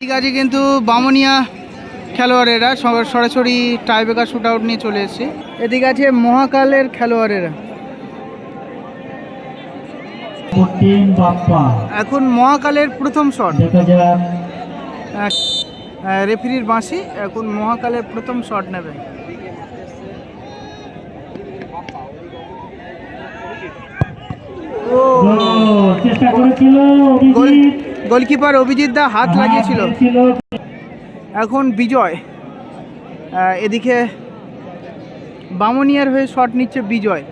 ঠিক আছে কিন্তু বামনিয়া খেলোয়াড়েরা সরাসরি টাইব্রেকার শুট আউট নিয়ে চলে এসেছে। এদিকে আছে মহাকালের খেলোয়াড়েরা। এখন মহাকালের প্রথম শট রেফারির বাঁশি এখন মহাকালের প্রথম শট নেবে। চেষ্টা করেছিল গোলকিপার অভিজিৎ দা হাত লাগিয়েছিল। এখন বিজয়। এদিকে বামনিয়ার হয়ে শট নিচ্ছে বিজয়।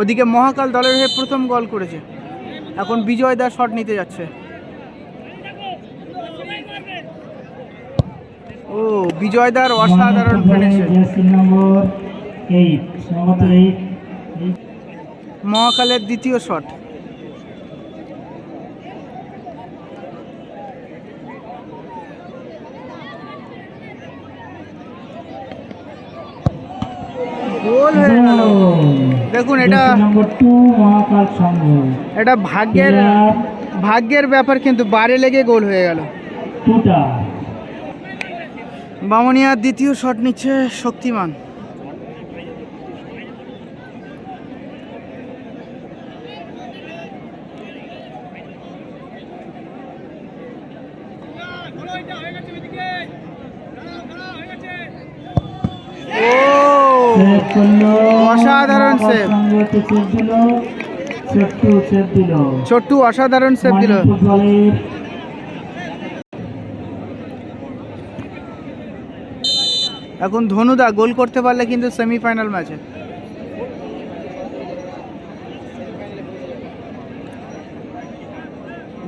ওদিকে মহাকাল দলের হয়ে প্রথম গোল করেছে। এখন বিজয় দা শট নিতে যাচ্ছে। ও অসাধারণ এইট সম্ভবত এইট মহাকালের দ্বিতীয় শট। গোল হয়ে গেল। দেখুন এটা এটা ভাগ্যের ভাগ্যের ব্যাপার কিন্তু বারে লেগে গোল হয়ে গেল। টুটা বামনিয়ার দ্বিতীয় শট নিচ্ছে শক্তিমান। ও সেভ করল অসাধারণ। সেভ। দিল ছোট্টু সেভ। দিল ছোট্টু অসাধারণ সেভ দিল। ফুটবলের এখন ধনুদা গোল করতে পারলে কিন্তু সেমিফাইনাল ম্যাচে।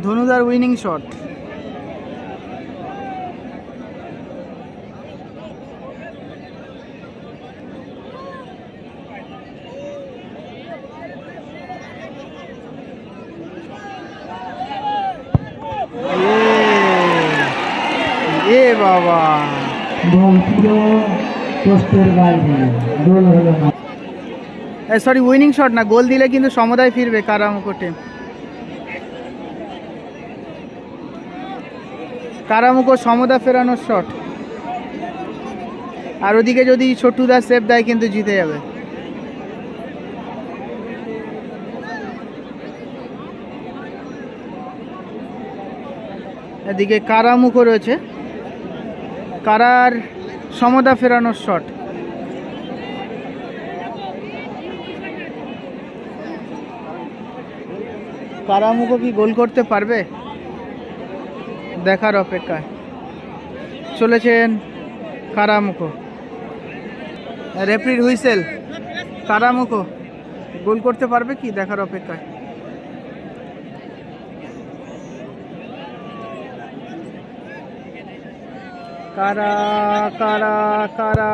ধনুদার উইনিং শট। বাবা। সরি উইনিং শট না। গোল দিলে কিন্তু সমুদায় ফিরবে কারামুকো টিম কারামুকো সমদা ফেরানোর শট আর ওদিকে যদি ছোট্টুদা সেভ দেয় কিন্তু জিতে যাবে। এদিকে কারামুখো রয়েছে। কারার সমদা ফেরানোর শট? কারামুখো কি গোল করতে পারবে? দেখার অপেক্ষায়। চলেছেন কারামুখো। রেফরির হুইসেল, কারামুখো গোল করতে পারবে কি? দেখার অপেক্ষায়। কারা কারা কারা।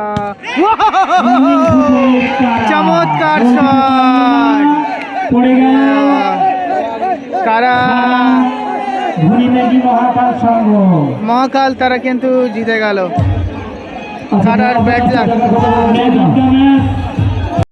চমৎকার শট। পড়ে গেল কারা। মহাকাল তারা কিন্তু জিতে গেল। কারার ব্যাট